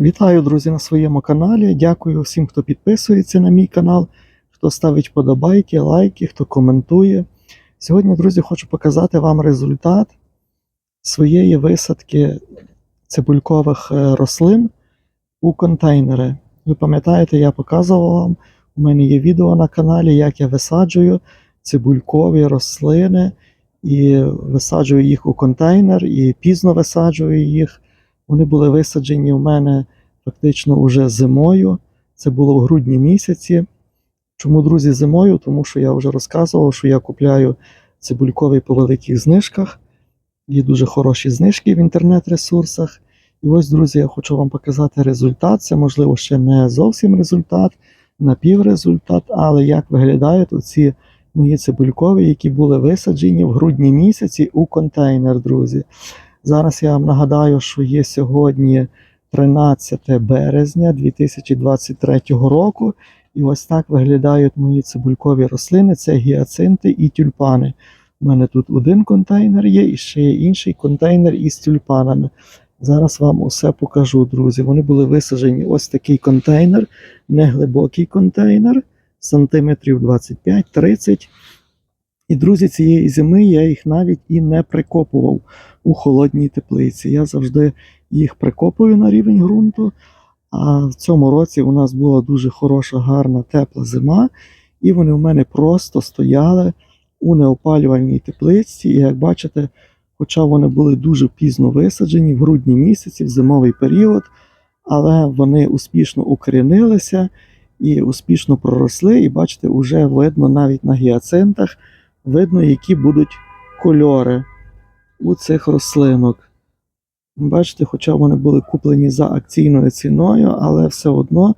Вітаю, друзі, на своєму каналі. Дякую всім, хто підписується на мій канал, хто ставить подобайки, лайки, хто коментує. Сьогодні, друзі, хочу показати вам результат своєї висадки цибулькових е, рослин у контейнери. Ви пам'ятаєте, я показував вам, у мене є відео на каналі, як я висаджую цибулькові рослини і висаджую їх у контейнер, і пізно висаджую їх. Вони були висаджені у мене фактично вже зимою. Це було в грудні місяці. Чому, друзі, зимою? Тому що я вже розказував, що я купляю цибульковий по великих знижках. Є дуже хороші знижки в інтернет-ресурсах. І ось, друзі, я хочу вам показати результат. Це, можливо, ще не зовсім результат, напіврезультат, але як виглядають оці мої цибулькові, які були висаджені в грудні місяці у контейнер, друзі. Зараз я вам нагадаю, що є сьогодні 13 березня 2023 року. І ось так виглядають мої цибулькові рослини: це гіацинти і тюльпани. У мене тут один контейнер є, і ще є інший контейнер із тюльпанами. Зараз вам усе покажу, друзі. Вони були висаджені ось такий контейнер, неглибокий контейнер, сантиметрів 25-30. І, друзі, цієї зими я їх навіть і не прикопував у холодній теплиці. Я завжди їх прикопую на рівень ґрунту. А в цьому році у нас була дуже хороша, гарна, тепла зима, і вони у мене просто стояли у неопалювальній теплиці. І як бачите, хоча вони були дуже пізно висаджені в грудні місяці, в зимовий період, але вони успішно укорінилися і успішно проросли. І бачите, вже видно навіть на гіацинтах, видно, які будуть кольори у цих рослинок. Бачите, хоча вони були куплені за акційною ціною, але все одно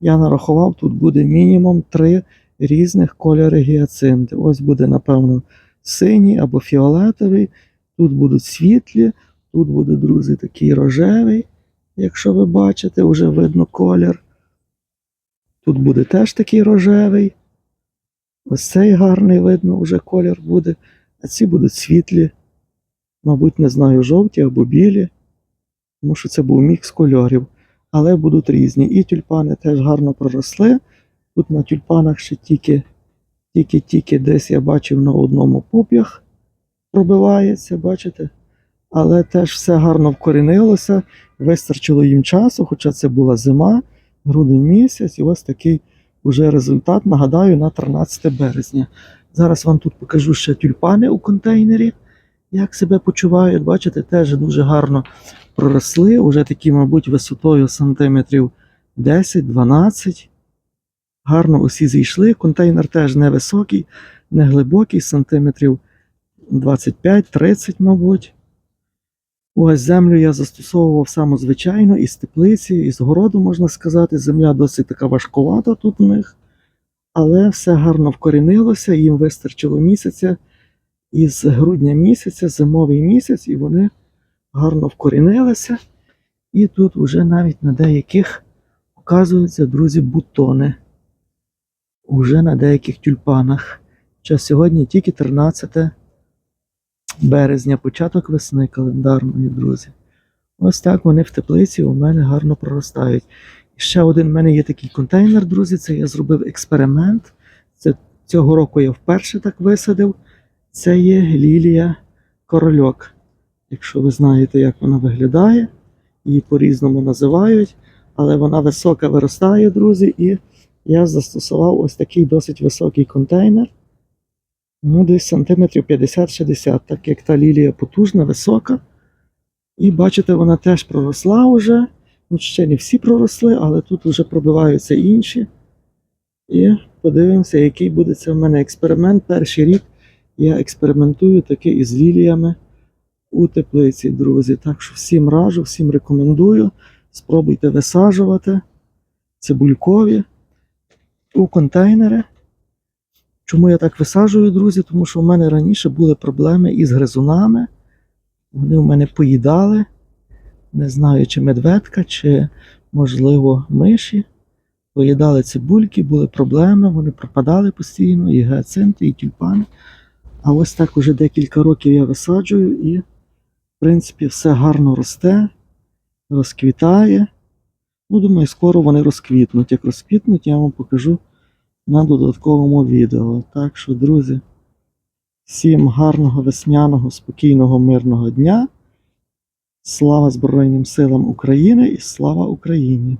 я нарахував, тут буде мінімум три різних кольори гіацинти. Ось буде, напевно, синій або фіолетовий, тут будуть світлі, тут буде, друзі, такий рожевий, якщо ви бачите, вже видно колір. Тут буде теж такий рожевий. Ось цей гарний видно, вже колір буде, а ці будуть світлі. Мабуть, не знаю, жовті або білі, тому що це був мікс кольорів, але будуть різні. І тюльпани теж гарно проросли. Тут на тюльпанах ще тільки, тільки-тільки десь я бачив на одному пуп'ях пробивається, бачите? Але теж все гарно вкорінилося, вистачило їм часу, хоча це була зима, грудень місяць, і ось такий уже результат, нагадаю, на 13 березня. Зараз вам тут покажу ще тюльпани у контейнері як себе почувають. Бачите, теж дуже гарно проросли, уже такі, мабуть, висотою сантиметрів 10-12. Гарно усі зійшли. Контейнер теж невисокий, не глибокий, сантиметрів 25-30, мабуть. Ось землю я застосовував самозвичайно із теплиці, із городу, можна сказати. Земля досить така важкувата тут у них. Але все гарно вкорінилося, їм вистачило місяця із грудня місяця, зимовий місяць, і вони гарно вкорінилися. І тут вже навіть на деяких показуються, друзі, бутони. Уже на деяких тюльпанах. Хоча сьогодні тільки 13 березня, початок весни календарної, друзі. Ось так вони в теплиці у мене гарно проростають. І ще один в мене є такий контейнер, друзі. Це я зробив експеримент. Це Цього року я вперше так висадив. Це є лілія корольок. Якщо ви знаєте, як вона виглядає, її по-різному називають, але вона висока виростає, друзі, і я застосував ось такий досить високий контейнер. Ну, десь сантиметрів 50-60, так як та лілія потужна, висока. І бачите, вона теж проросла вже. Ну, ще не всі проросли, але тут вже пробиваються інші. І подивимося, який буде це в мене експеримент. Перший рік я експериментую таки із ліліями у теплиці, друзі. Так що всім раджу, всім рекомендую. Спробуйте висаджувати цибулькові у контейнери. Чому я так висаджую, друзі? Тому що в мене раніше були проблеми із гризунами. Вони в мене поїдали. Не знаю, чи медведка, чи, можливо, миші. Поїдали цибульки, були проблеми, вони пропадали постійно, і геоцинти, і тюльпани. А ось так уже декілька років я висаджую і, в принципі, все гарно росте, розквітає. Ну, думаю, скоро вони розквітнуть. Як розквітнуть, я вам покажу на додатковому відео. Так що, друзі, всім гарного весняного, спокійного, мирного дня. Слава Збройним силам України і слава Україні!